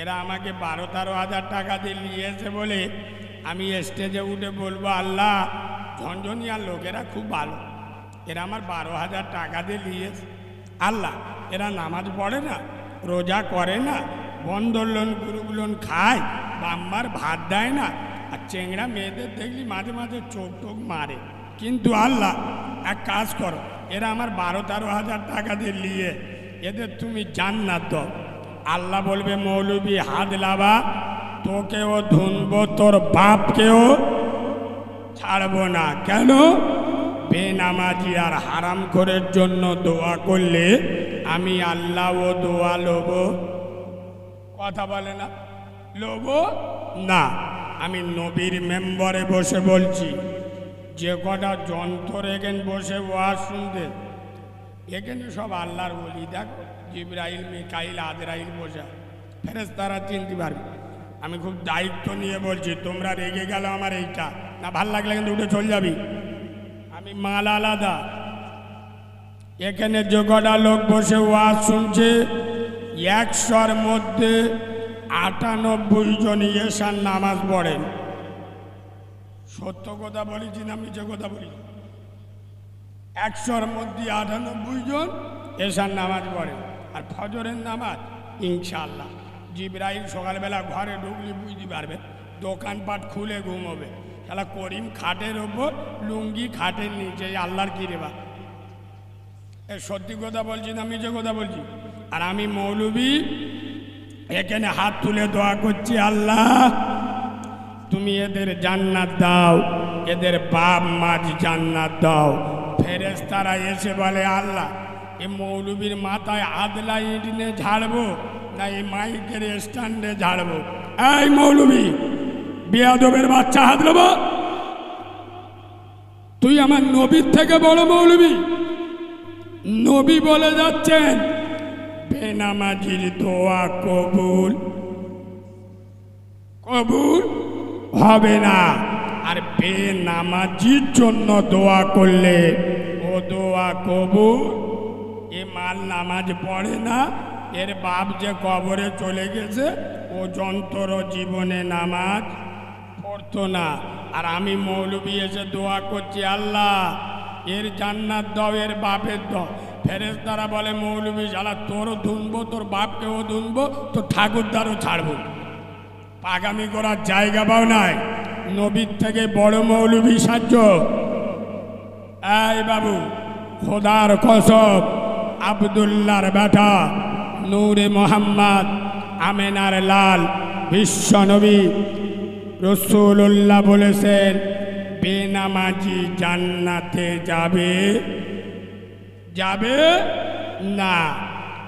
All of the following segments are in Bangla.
এরা আমাকে বারো তেরো হাজার টাকা দিয়ে নিয়েছে বলে আমি স্টেজে উঠে বলব, আল্লাহ ঝঞ্ঝনিয়ার লোকেরা খুব ভালো। এরা আমার বারো হাজার টাকা দিয়ে নিয়েছে। আল্লাহ, এরা নামাজ পড়ে না, রোজা করে না বন্ধন লোন গ্রুপ খায়, বাম্মার ভাত দেয় না, আর চেংড়া মেয়েদের দেখলি মাঝে মাঝে চোখ টোক মারে। কিন্তু আল্লাহ, এক কাজ করো, এরা আমার বারো তেরো হাজার টাকা দিয়ে নিয়ে, এদের তুমি জান্নাত দাও। আল্লাহ বলবে, মৌলবী, হাত লাবা। তোকেও ধুনবো, তোর বাপকেও ছাড়বো না। কেন? বেনামাজি আর হারাম করার জন্য দোয়া করলে আমি আল্লাহ ও দোয়া লোব। কথা বলে না? লোব? না। আমি নবীর মেম্বারে বসে বলছি, যে কটা যন্ত্র এখানে বসে ওয়াজ শুনতে এখানে সব আল্লাহর বলি দেখো। জিব্রাইল, মিকাইল, আদরাইল বসে ফেরেস তারা চিনতে পারবে আমি খুব দায়িত্ব নিয়ে বলছি, তোমরা রেগে গেল আমার এইটা। না, ভালো লাগলে কিন্তু উঠে চলে যাবি। আমি মাল আলাদা। এখানে যে কটা লোক বসে ওয়াজ শুনছে, একশোর মধ্যে আটানব্বই জন ইয়েসার নামাজ পড়েন সত্য কথা বলেছি না মিছে কথা বলি? একশোর মধ্যে আটানব্বই জন এসার নামাজ পড়ে। আর ফজরের নামাজ ইনশাল্লাহ জিব্রাইল সকালবেলা ঘরে ঢুকলে বুঝতে পারবে, দোকানপাট খুলে ঘুমোবে। তাহলে করিম খাটের ওপর, লুঙ্গি খাটের নিচে আল্লাহর কি রেবা এ সত্যি কথা বলছি না মিছে কথা বলছি? আর আমি মৌলবী, এখানে হাত তুলে দোয়া করছি, আল্লাহ, তুমি এদের জান্নাত দাও, এদের বাপ মাঝ জান্নাত দাও। ফেরেস তারা এসে বলে, আল্লাহ এ মৌলবীর মাথায় আদলা ইট নিয়ে ঝাড়বো, না এই মাইকের স্ট্যান্ডে ঝাড়বো। এই মৌলবী, বিয়াদবের বাচ্চা হাত নেব। তুই আমার নবীর থেকে বড় মৌলবী। নবী বলে যাচ্ছেন, বেনামাজির দোয়া কবুল। কবুল হবে না। আর বেনামাজির জন্য দোয়া করলে ও দোয়া কবুল মাল নামাজ পড়ে না। এর বাপ যে কবরে চলে গেছে, ও যন্ত্র জীবনে নামাজ পড়তো না। আর আমি মৌলবী এসে দোয়া করছি, আল্লাহ, এর জান্নাত দাও, এর বাপের দাও। ফেরেস তারা বলে, মৌলবী জ্বালা তোরও ধুনবো, তোর বাপকেও ধুনবো তোর ঠাকুরদারও ছাড়বো। পাগামি করার জায়গা পাও নাই। নবীর থেকে বড় মৌলবী সাহায্য। এই বাবু, খোদার কসব। আবদুল্লার বেটা, নূরে মোহাম্মদ, আমেনার লাল, বিশ্ব নবী রসুল্লাহ বলেছেন, বেনামাজি জান্নাতে যাবে? যাবে না।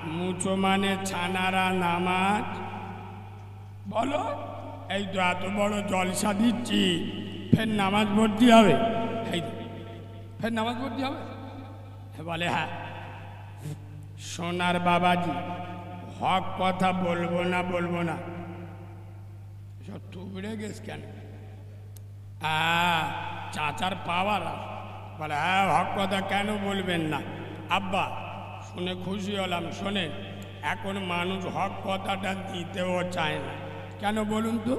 মুচো মানে ছানারা নামাজ। বলো, এই তো এত বড় জলসা দিচ্ছি, ফের নামাজ ভর্তি হবে? এই ফের নামাজ ভর্তি হবে? বলে হ্যাঁ। সোনার বাবাজি, হক কথা বলব না বলব না। সব টুকরে গেছ কেন? চাচার পাওয়ার। বলে হ্যাঁ হক কথা কেন বলবেন না? আব্বা, শুনে খুশি হলাম শোনেন এখন মানুষ হক কথাটা দিতেও চায় না। কেন বলুন তো?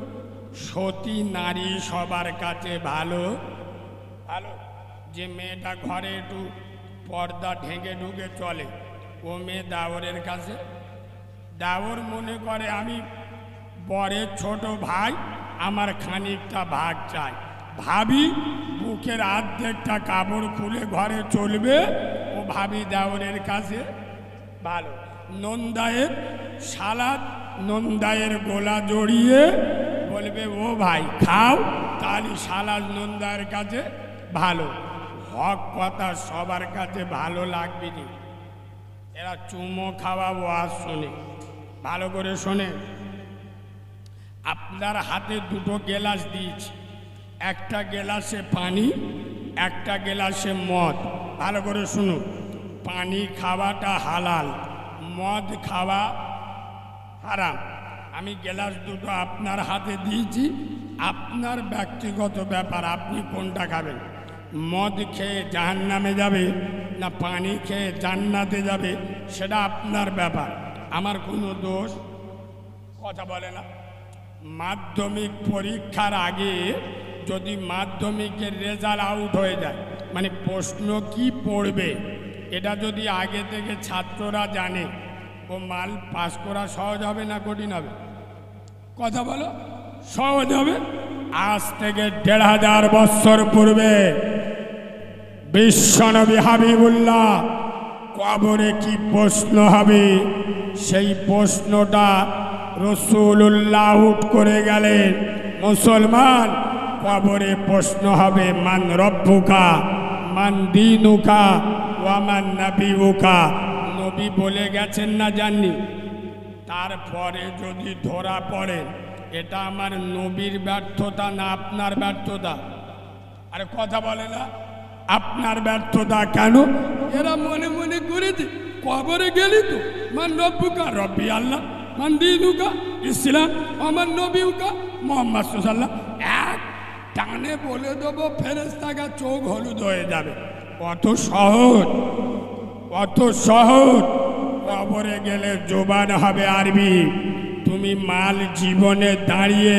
সতী নারী সবার কাছে ভালো। ভালো? যে মেয়েটা ঘরে একটু পর্দা ঢেকে ঢুকে চলে। ও মেয়ে দাওরের কাছে। দাওর মনে করে, আমি বরের ছোট ভাই, আমার খানিকটা ভাগ চাই। ভাবি, বুকের আর্ধেকটা কাপড় খুলে ঘরে চলবে। ও ভাবি দাওরের কাছে, ভালো। নন্দায়ের সালাদ, নন্দায়ের গোলা জড়িয়ে বলবে, ও ভাই, খাও। তাহলে সালাদ নন্দায়ের কাছে ভালো। হক কথা সবার কাছে ভালো লাগবে না এরা চুমো খাওয়া ওয়াজ শোনে। ভালো করে শোনে। আপনার হাতে দুটো গেলাস দিয়েছি। একটা গেলাসে পানি, একটা গেলাসে মদ। ভালো করে শুনুন। পানি খাওয়াটা হালাল, মদ খাওয়া হারাম। আমি গেলাস দুটো আপনার হাতে দিয়েছি। আপনার ব্যক্তিগত ব্যাপার, আপনি কোনটা খাবেন? মদ খেয়ে জাহান নামে যাবে, না পানি খেয়ে জান্নাতে যাবে, সেটা আপনার ব্যাপার। আমার কোনো দোষ কথা বলে না। মাধ্যমিক পরীক্ষার আগে যদি মাধ্যমিকের রেজাল্ট আউট হয়ে যায় মানে প্রশ্ন কি পড়বে, এটা যদি আগে থেকে ছাত্ররা জানে, ও মাল পাস করা সহজ হবে না কঠিন হবে? কথা বলো, সহজ হবে? আজ থেকে দেড় হাজার বৎসর পূর্বে বিশ্বনবী হাবিবুল্লাহ, কবরে কি প্রশ্ন হবে? সেই প্রশ্নটা রসুল্লাহ উঠ করে গেলেন। মুসলমান, কবরে প্রশ্ন হবে, মান রব্বুকা, মান দিনুকা ওয়ামান নবীউকা। নবী বলে গেছেন না জাননি? তারপরে যদি ধরা পড়ে, এটা আমার নবীর ব্যর্থতা না আপনার ব্যর্থতা? আরে কথা বলে না? আপনার ব্যর্থতা কেন? এরা মনে মনে করেছে, কবরে গেলি তো। মান রব্বুকা, রব্বি আল্লাহ, মান দিনুকা, ইসলাম, আমার নবীউকা, মোহাম্মদ সাল্লাহ এক টানে বলে দেবো ফেরেস্তাকা চোখ হলুদ হয়ে যাবে। কত সহজ কত সহজ। কবরে গেলে জোবান হবে আরবি। তুমি মাল জীবনে দাঁড়িয়ে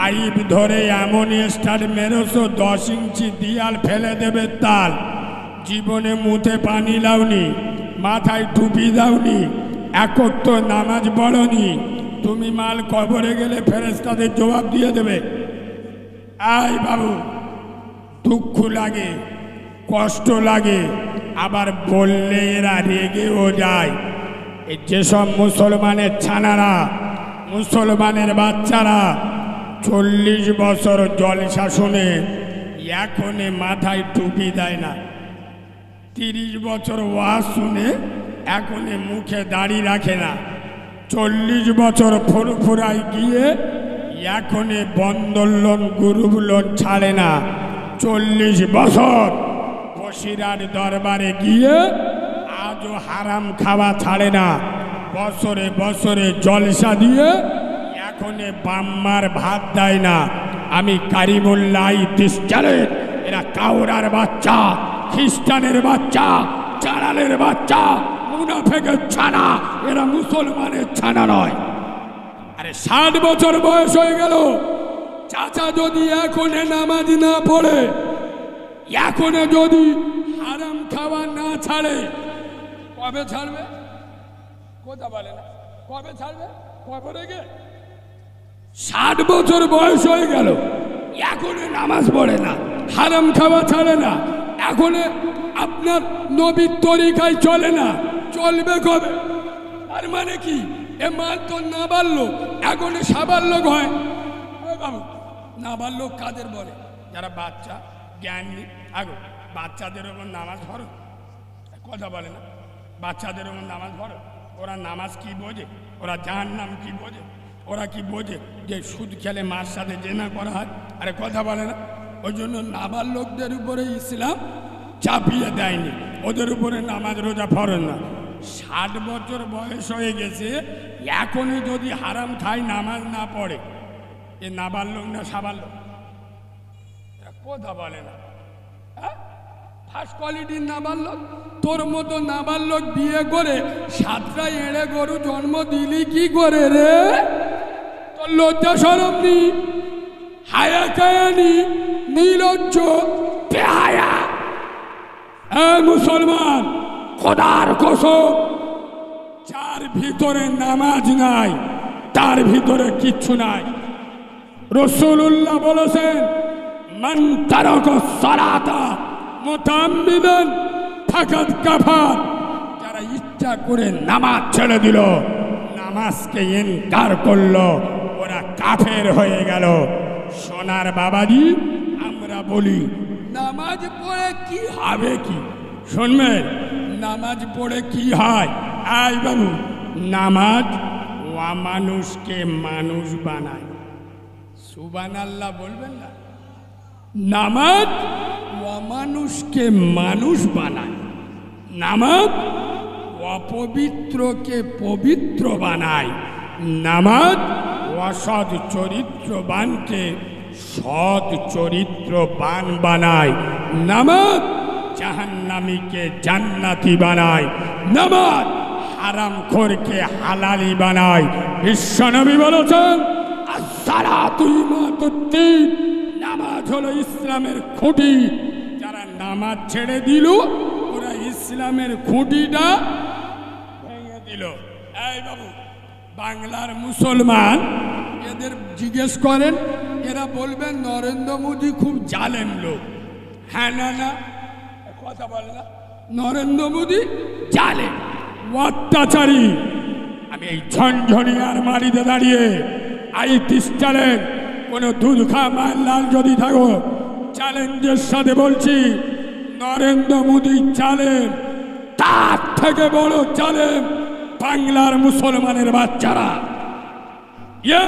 পাইপ ধরে এমন স্টার মেরেছো, দশ ইঞ্চি দিয়াল ফেলে দেবে তাল। জীবনে মুখে পানি লাউনি মাথায় টুপি দাওনি, একত্র নামাজ পড়নি। তুমি মাল কবরে গেলে ফেরেস্তাদের জবাব দিয়ে দেবে। আয় বাবু, দুঃখ লাগে, কষ্ট লাগে, আবার বললে এরা রেগেও যায়। যেসব মুসলমানের ছানারা, মুসলমানের বাচ্চারা চল্লিশ বছর জলসা শুনে এখনে মাথায় টুপি দেয় না। তিরিশ বছর ওয়াজ শুনে এখনে মুখে দাড়ি রাখে না। চল্লিশ বছর ফুরফুরাই গিয়ে এখনে বন্দর লোন ছাড়ে না। চল্লিশ বছর বসিরার দরবারে গিয়ে আজও হারাম খাওয়া ছাড়ে না। বছরে বছরে জলসা দিয়ে এখনে বাম্মার ভাত দেয় না। আমি কারিমুল্লাই দিশালের এরা কাউরার বাচ্চা, খ্রিস্টানের বাচ্চা চারালের বাচ্চা, মুনাফেকের ছানা। এরা মুসলমানের ছানা নয়। আরে ষাট বছর বয়স হয়ে গেল। চাচা যদি এখনে নামাজ না পড়ে, এখনে যদি হারাম খাওয়া না ছাড়ে, কবে ছাড়বে? কথা বলে না? কবে ছাড়বে? কবে রেগে ষাট বছর বয়স হয়ে গেল। এখনও নামাজ পড়ে না, হারাম খাওয়া ছাড়ে না। এখনও আপনার নবীর তরিকায় চলে না, চলবে কবে? আর মানে কি? এ মাল তো না বাড়লো এখন সাবার লোক হয়। বাবু, না বাড়লোক কাদের বলে? যারা বাচ্চা, জ্ঞান নেই। আগো, বাচ্চাদের ওপর নামাজ পড়ো। কথা বলে না। বাচ্চাদের ওপর নামাজ পড়ো। ওরা নামাজ কি বোঝে? ওরা জাহান নাম কি বোঝে? ওরা কি বোঝে যে সুদ খেলে মার সাথে জেনা করা হয়? আরে কথা বলে না। ওই জন্য নাবার লোকদের উপরে ইসলাম চাপিয়ে দেয়নি। ওদের উপরে নামাজ রোজা ফরজ না। ষাট বছর বয়স হয়ে গেছে, এখনই যদি হারাম খায় নামাজ না পড়ে, এ নাবার লোক না সাবার লোক? কথা বলে না। ফার্স্ট কোয়ালিটির নাবালক তোর মতো নাবালক বিয়ে করে সাতটা এড়ে গরু জন্ম দিলি কি করে রে? লজ্জা সরম নি হায়া কায়ানি নীলজ্জ, বেহায়া। মুসলমান, খোদার কসম, যার ভিতরে নামাজ নাই, তার ভিতরে কিচ্ছু নাই। রসুল্লাহ বলেছেন, মান তারক সালাতা মোতাম্মিদান ফাকাত কাফার যারা ইচ্ছা করে নামাজ ছেড়ে দিল, নামাজকে ইনকার করল কাফের হয়ে গেল। সোনার বাবাজি, আমরা বলি, নামাজ পড়ে কি হবে কি? শুনবেন, নামাজ পড়ে কি হয়? আই বাবু, নামাজ মানুষকে মানুষ বানায়। সুবান আল্লাহ বলবেন না। নামাজ অমানুষকে মানুষ বানায়। নামাজ অপবিত্রকে পবিত্র বানায়। নামাজ অসৎ চরিত্রবানকে সৎ চরিত্রবান বানায়। নামাজ জাহান্নামীকে জান্নাতি বানায়। নামাজ হারাম খোরকে হালালি বানায়। বিশ্বনবী বলেছেন নামাজ হলো ইসলামের খুঁটি। যারা নামাজ ছেড়ে দিল, ওরা ইসলামের খুঁটিটা ভেঙে দিল। এই বাবু, বাংলার মুসলমান এদের জিজ্ঞেস করেন, এরা বলবেন, নরেন্দ্র মোদী খুব জালেম লোক। হ্যাঁ না না কথা বলে না। নরেন্দ্র মোদী জালেম, অত্যাচারী। আমি এই ঝনঝনিয়ার মারিতে দাঁড়িয়ে আই চ্যালেঞ্জ কোনো দুধ খা মায়ের লাল যদি থাকো, চ্যালেঞ্জের সাথে বলছি, নরেন্দ্র মোদী চ্যালেঞ্জ তার থেকে বড় চ্যালেঞ্জ বাংলার মুসলমানের বাচ্চারা। ইয়ে